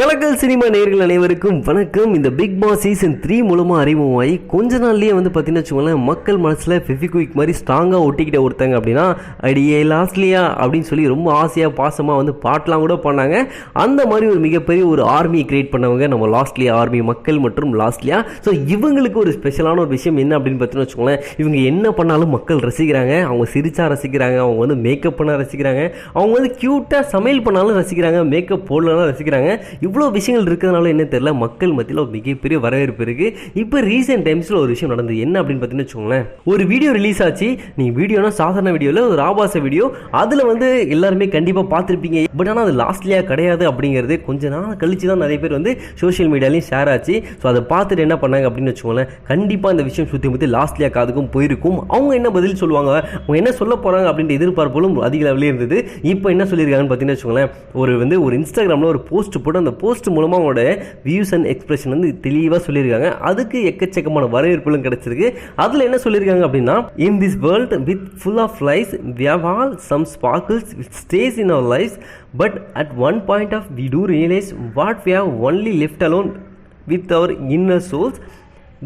கலக்கல் cinema நேர்கள் அனைவருக்கும் வணக்கம். இந்த பிக் பாஸ் சீசன் த்ரீ மூலமாக அறிமுகமாகி கொஞ்ச நாள்லயே வந்து பார்த்தீங்கன்னா வச்சுக்கோங்களேன் மக்கள் மனசில் ஃபெவிக்விக் மாதிரி ஸ்ட்ராங்காக ஒட்டிக்கிட்ட ஒருத்தங்க அப்படின்னா அடியே லாஸ்ட்லியா அப்படின்னு சொல்லி ரொம்ப ஆசையாக பாசமாக வந்து பாட்டெலாம் கூட பண்ணாங்க அந்த மாதிரி ஒரு மிகப்பெரிய ஒரு ஆர்மியை கிரியேட் பண்ணவங்க நம்ம லாஸ்ட்லியா ஆர்மி மக்கள் மற்றும் லாஸ்ட்லியா ஸோ இவங்களுக்கு ஒரு ஸ்பெஷலான ஒரு விஷயம் என்ன அப்படின்னு பார்த்தீங்கன்னா வச்சுக்கோங்களேன் இவங்க என்ன பண்ணாலும் மக்கள் ரசிக்கிறாங்க. அவங்க சிரிச்சா ரசிக்கிறாங்க அவங்க வந்து மேக்கப் பண்ண ரசிக்கிறாங்க. அவங்க வந்து க்யூட்டாக சமையல் பண்ணாலும் ரசிக்கிறாங்க மேக்கப் போடலாம் ரசிக்கிறாங்க. இவ்வளோ விஷயங்கள் இருக்கிறதுனால என்ன தெரியல மக்கள் மத்தியில் ஒரு மிகப்பெரிய வரவேற்பு இருக்குது இப்போ ரீசெண்ட் டைம்ஸில் ஒரு விஷயம் நடந்தது. என்ன அப்படின்னு பார்த்தீங்கன்னு வச்சுக்கோங்களேன் ஒரு வீடியோ ரிலீஸ் ஆச்சு. நீங்கள் வீடியோனா சாதாரண வீடியோவில் ஒரு ஆபாச வீடியோ அதில் வந்து எல்லாருமே கண்டிப்பாக பார்த்துருப்பீங்க. பட் ஆனால் அது லாஸ்ட்லியாக கிடையாது அப்படிங்கிறது கொஞ்ச நாள் கழிச்சு தான் நிறைய பேர் வந்து சோஷியல் மீடியாலையும் ஷேர் ஆச்சு. ஸோ அதை பார்த்துட்டு என்ன பண்ணாங்க அப்படின்னு வச்சுக்கோங்களேன் கண்டிப்பாக இந்த விஷயம் சுற்றி முற்றி லாஸ்ட்லியாக காதுக்கும் போயிருக்கும். அவங்க என்ன பதில் சொல்லுவாங்க? அவங்க என்ன சொல்ல போகிறாங்க அப்படின்ற எதிர்பார்ப்புகளும் அதிக லெவலே இருந்தது. இப்போ என்ன சொல்லியிருக்காங்கன்னு பார்த்தீங்கன்னு வச்சுக்கோங்களேன் ஒரு வந்து ஒரு இன்ஸ்டாகிராமில் ஒரு போஸ்ட் போட்டு அந்த போஸ்ட் மூலமாக அவங்களோட வியூஸ் அண்ட் எக்ஸ்பிரஷன் வந்து தெளிவாக சொல்லியிருக்காங்க. அதுக்கு எக்கச்சக்கமான வரவேற்புகளும் கிடைச்சிருக்கு. அதில் என்ன சொல்லியிருக்காங்க அப்படின்னா in this world with full of life we have all some sparkles with stays in our life but at one point of we do realise what we have only left alone with our inner souls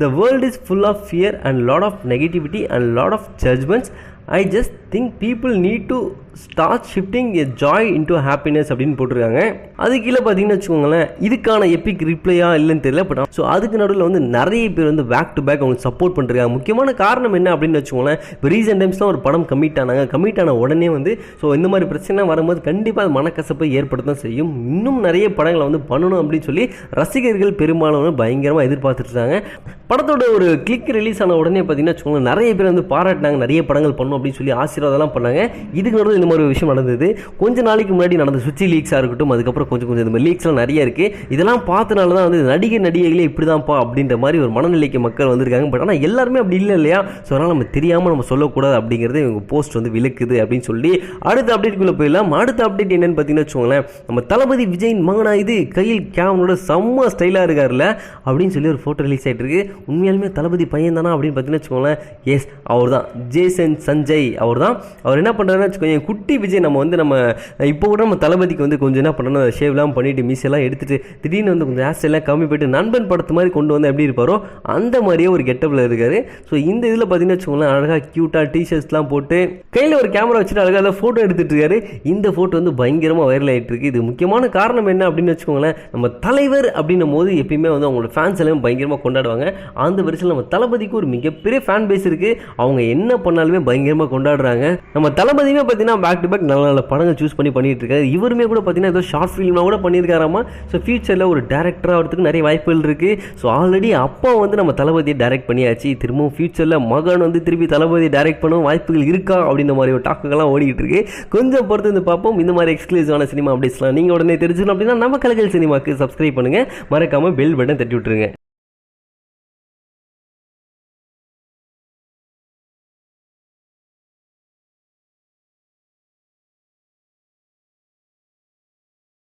the world is full of fear and lot of negativity and lot of judgements I just think people need to start shifting a joy into happiness அப்படின்னு போட்டிருக்காங்க. அது கீழே பார்த்தீங்கன்னு வச்சுக்கோங்களேன் இதுக்கான epic ரிப்ளையா இல்லைன்னு தெரியல but so அதுக்கு நடுவில் வந்து நிறைய பேர் வந்து பேக் டு பேக் அவங்களுக்கு சப்போர்ட் பண்ணிருக்காங்க. முக்கியமான காரணம் என்ன அப்படின்னு வச்சுக்கோங்களேன் இப்போ ரீசெண்ட் டைம்ஸ் தான் ஒரு படம் கமிட் ஆனாங்க. கமிட் ஆன உடனே வந்து ஸோ இந்த மாதிரி பிரச்சனை வரும்போது கண்டிப்பாக அது மனக்கசப்பை ஏற்படுத்த செய்யும். இன்னும் நிறைய படங்களை வந்து பண்ணணும் அப்படின்னு சொல்லி ரசிகர்கள் பெரும்பாலும் பயங்கரமாக எதிர்பார்த்துட்டு இருக்காங்க. படத்தோட ஒரு கிளிக் ரிலீஸ் ஆன உடனே பார்த்தீங்கன்னா வச்சுக்கோங்களேன் நிறைய பேர் வந்து பாராட்டினாங்க. நிறைய படங்கள் பண்ணணும் அப்படின்னு சொல்லி ஆசீர்வாதம்லாம் பண்ணாங்க. இதுக்கு நடந்து இந்த மாதிரி ஒரு விஷயம் நடந்தது. கொஞ்ச நாளைக்கு முன்னாடி நடந்த சுச்சி லீக்ஸாக இருக்கட்டும் அதுக்கப்புறம் கொஞ்சம் கொஞ்சம் இந்த மாதிரி லீக்ஸ்லாம் நிறைய இருக்குது இதெல்லாம் பார்த்தனால தான் வந்து நடிகர் நடிகைகளே இப்படி தான்ப்பா அப்படின்ற மாதிரி ஒரு மனநிலைக்கு மக்கள் வந்திருக்காங்க. பட் ஆனால் எல்லாருமே அப்படி இல்லை இல்லையா? ஸோ அதனால் நம்ம தெரியாமல் நம்ம சொல்லக்கூடாது அப்படிங்கிறது இவங்க போஸ்ட் வந்து விளக்குது அப்படின்னு சொல்லி அடுத்த அப்டேட்குள்ளே போயிடலாம். அடுத்த அப்டேட் என்னன்னு பார்த்தீங்கன்னா வச்சுக்கோங்களேன் நம்ம தளபதி விஜயின் மகனா இது? கையில் கேமரோட செம்ம ஸ்டைலாக இருக்கார்ல அப்படின்னு சொல்லி ஒரு ஃபோட்டோ ரிலீஸ் ஆகிட்டு இருக்கு. உண்மையாலுமே தளபதி பையன் தானா அப்படின்னு பார்த்தீங்கன்னா வச்சுக்கோங்களேன் எஸ் அவர் தான் ஜேசன் சஞ்சய் அவர் தான் அவர் என்ன பண்ணுறாருன்னு வச்சுக்கோங்க குட்டி விஜய் நம்ம வந்து நம்ம இப்போ கூட நம்ம தளபதிக்கு வந்து கொஞ்சம் என்ன பண்ணணும் ஷேவ்லாம் பண்ணிட்டு மீசெல்லாம் எடுத்துட்டு திடீர்னு வந்து கொஞ்சம் ஹேர் எல்லாம் கம்மி போயிட்டு நண்பன் படத்து மாதிரி கொண்டு வந்து எப்படி இருப்பாரோ அந்த மாதிரியே ஒரு கெட்டப்பில் இருக்காரு. ஸோ இந்த இதில் பார்த்தீங்கன்னா வச்சுக்கோங்களேன் அழகாக க்யூட்டாக டிஷர்ட்ஸ்லாம் போட்டு கையில் ஒரு கேமரா வச்சுட்டு அழகாக அதை ஃபோட்டோ எடுத்துட்டு இருக்காரு. இந்த ஃபோட்டோ வந்து பயங்கரமாக வைரல் ஆகிட்டு இருக்கு. இது முக்கியமான காரணம் என்ன அப்படின்னு வச்சுக்கோங்களேன் நம்ம தலைவர் அப்படின்னும் போது எப்பயுமே வந்து அவங்களோட ஃபேன்ஸ் எல்லாம் பயங்கரமாக கொண்டாடுவாங்க. அந்த வரிசையில் நம்ம தளபதிக்கு ஒரு மிகப்பெரிய ஃபேன் பேஸ் இருக்குது அவங்க என்ன பண்ணாலுமே கேமை கொண்டாடுறாங்க. நம்ம தளபதியுமே பார்த்தீங்கன்னா பேக் டு பேக் நல்ல நல்ல படங்கள் சூஸ் பண்ணி பண்ணிட்டு இருக்காரு. இவருமே கூட பார்த்தீங்கன்னா ஏதோ ஷார்ட் ஃபிலிம்லாம் கூட பண்ணியிருக்காராமா? ஸோ ஃபியூச்சரில் ஒரு டேரக்டராக வரதுக்கு நிறைய வாய்ப்புகள் இருக்குது ஸோ ஆல்ரெடி அப்பா வந்து நம்ம தளபதியை டைரக்ட் பண்ணியாச்சு. திரும்பவும் ஃபியூச்சரில் மகன் வந்து திருப்பி தளபதியை டைரக்ட் பண்ணவும் வாய்ப்புகள் இருக்கா? அப்படின்ற மாதிரி ஒரு டாக்குகள்லாம் ஓடிக்கிட்டு இருக்கு. கொஞ்சம் பொறுத்து வந்து பார்ப்போம். இந்த மாதிரி எக்ஸ்க்ளூசிவான சினிமா அப்டேட்ஸ்லாம் நீங்கள் உடனே தெரிஞ்சுக்கணும் அப்படின்னா நம்ம கலகல் சினிமாக்கு சப்ஸ்கிரைப் பண்ணுங்கள் மறக்காமல் பெல் பட்டன் தட்டி விட்டுருங்க.